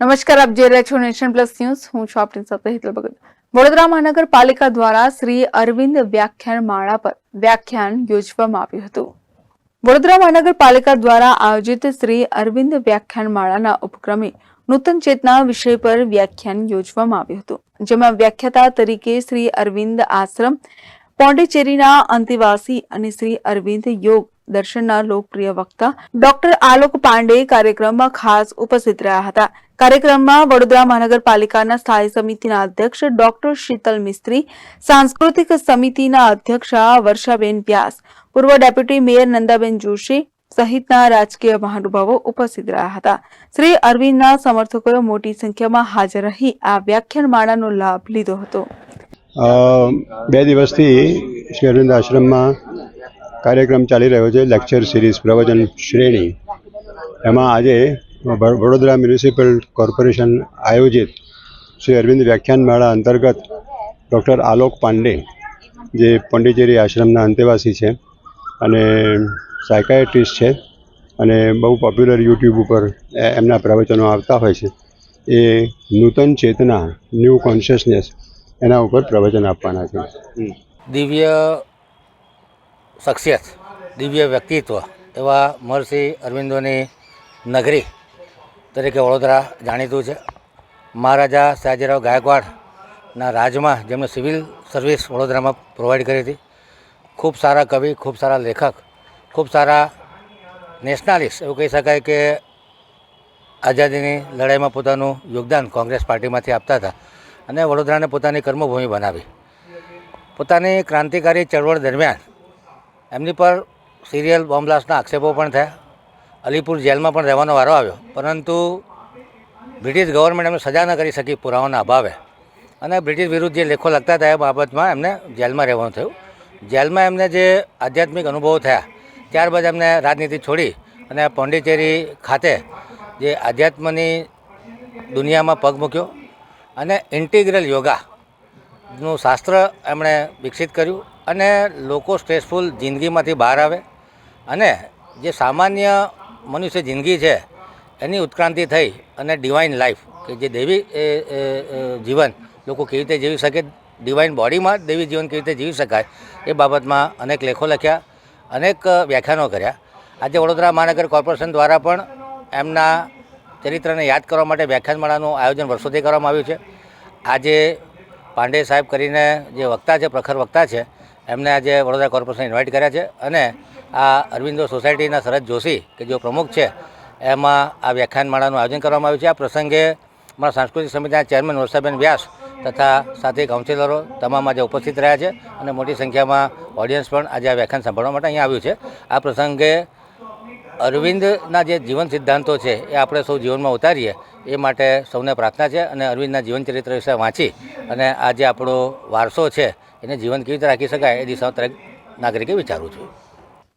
નમસ્કાર, આપ જોઈ રહ્યા છો નેશન પ્લસ ન્યૂઝ. હું છું આપની સાથે હિતલ ભગત. વડોદરા મહાનગરપાલિકા દ્વારા શ્રી અરવિંદ વ્યાખ્યાન માળા પર વ્યાખ્યાન યોજવામાં આવ્યું હતું. વડોદરા મહાનગરપાલિકા દ્વારા આયોજિત શ્રી અરવિંદ વ્યાખ્યાન માળાના ઉપક્રમે નૂતન ચેતના વિષય પર વ્યાખ્યાન યોજવામાં આવ્યું હતું, જેમાં વ્યાખ્યાતા તરીકે શ્રી અરવિંદ આશ્રમ, પોંડિચેરીના અંતિવાસી અને શ્રી અરવિંદ યોગ દર્શનના લોકપ્રિય વક્તા ડોક્ટર આલોક પાંડે કાર્યક્રમમાં ખાસ ઉપસ્થિત રહ્યા હતા. કાર્યક્રમમાં વડોદરા મહાનગરપાલિકાના સ્થાયી સમિતિના અધ્યક્ષ ડોક્ટર શીતલ મિસ્ત્રી, સાંસ્કૃતિક સમિતિના અધ્યક્ષ વર્ષાબેન વ્યાસ પૂર્વ ડેપ્યુટી મેયર નંદાબેન જોશી સહિતના રાજકીય મહાનુભાવો ઉપસ્થિત રહ્યા હતા. શ્રી અરવિંદના સમર્થકોએ મોટી સંખ્યામાં હાજર રહી આ વ્યાખ્યાનમાળાનો લાભ લીધો હતો. બે દિવસથી શ્રી અરવિંદ આશ્રમમાં કાર્યક્રમ ચાલી રહ્યો છે, લેક્ચર સિરીઝ પ્રવચન શ્રેણી. એમાં આજે વડોદરા મ્યુનિસિપલ કોર્પોરેશન આયોજિત શ્રી અરવિંદ વ્યાખ્યાન માળા અંતર્ગત ડૉક્ટર આલોક પાંડે, જે પોંડિચેરી આશ્રમના અંતેવાસી છે અને સાયકાયટ્રિસ્ટ છે અને બહુ પોપ્યુલર યુટ્યુબ ઉપર એમના પ્રવચનો આવતા હોય છે, એ નૂતન ચેતના, ન્યૂ કોન્શિયસનેસ એના ઉપર પ્રવચન આપવાના છે. દિવ્ય શખ્સિયત, દિવ્ય વ્યક્તિત્વ એવા મહર્ષિ અરવિંદોની નગરી તરીકે વડોદરા જાણીતું છે. મહારાજા સયાજીરાવ ગાયકવાડના રાજમાં જેમણે સિવિલ સર્વિસ વડોદરામાં પ્રોવાઈડ કરી હતી. ખૂબ સારા કવિ, ખૂબ સારા લેખક, ખૂબ સારા નેશનાલિસ્ટ એવું કહી શકાય કે આઝાદીની લડાઈમાં પોતાનું યોગદાન કોંગ્રેસ પાર્ટીમાંથી આપતા હતા અને વડોદરાને પોતાની કર્મભૂમિ બનાવી. પોતાની ક્રાંતિકારી ચળવળ દરમિયાન એમની પર સિરિયલ બોમ્બલાસ્ટના આક્ષેપો પણ થયા. અલીપુર જેલમાં પણ રહેવાનો વારો આવ્યો. પરંતુ બ્રિટિશ ગવર્મેન્ટ એમને સજા ન કરી શકી પુરાવાના અભાવે. અને બ્રિટિશ વિરુદ્ધ જે લેખો લખતા હતા એ બાબતમાં એમને જેલમાં રહેવાનું થયું. જેલમાં એમને જે આધ્યાત્મિક અનુભવો થયા, ત્યારબાદ એમને રાજનીતિ છોડી અને પોંડિચેરી ખાતે જે આધ્યાત્મની દુનિયામાં પગ મૂક્યો અને ઇન્ટિગ્રલ યોગા નું શાસ્ત્ર એમણે વિકસિત કર્યું અને લોકો સ્ટ્રેસફુલ જિંદગીમાંથી બહાર આવે અને જે સામાન્ય મનુષ્ય જિંદગી છે, એની ઉત્ક્રાંતિ થઈ અને ડિવાઇન લાઈફ કે જે દેવી જીવન, લોકો કેવી રીતે જીવી શકે ડિવાઇન બોડીમાં દેવી જીવન કેવી રીતે જીવી શકાય, એ બાબતમાં અનેક લેખો લખ્યા, અનેક વ્યાખ્યાનો કર્યા. આજે વડોદરા મહાનગર કોર્પોરેશન દ્વારા પણ એમના ચરિત્રને યાદ કરવા માટે વ્યાખ્યાનમાળાનું આયોજન વર્ષોથી કરવામાં આવ્યું છે. આજે પાંડે સાહેબ કરીને જે વક્તા છે, પ્રખર વક્તા છે, એમને આજે વડોદરા કોર્પોરેશન ઇન્વાઇટ કર્યા છે અને આ અરવિંદો સોસાયટીના શરદ જોશી, કે જો પ્રમુખ છે, એમાં આ વ્યાખ્યાનમાળાનું આયોજન કરવામાં આવ્યું છે. આ પ્રસંગે અમારા સાંસ્કૃતિક સમિતિના ચેરમેન વર્ષાબેન વ્યાસ તથા સાથે કાઉન્સિલરો તમામ આજે ઉપસ્થિત રહ્યા છે અને મોટી સંખ્યામાં ઓડિયન્સ પણ આજે આ વ્યાખ્યાન સાંભળવા માટે અહીંયા આવ્યું છે. આ પ્રસંગે અરવિંદના જે જીવન સિદ્ધાંતો છે, એ આપણે સૌ જીવનમાં ઉતારીએ, એ માટે સૌને પ્રાર્થના છે અને અરવિંદના જીવન ચરિત્ર વિશે વાંચી અને આ જે આપણો વારસો છે, એને જીવન કેવી રીતે રાખી શકાય, એ દિશામાં દરેક નાગરિકે વિચારવું જોઈએ.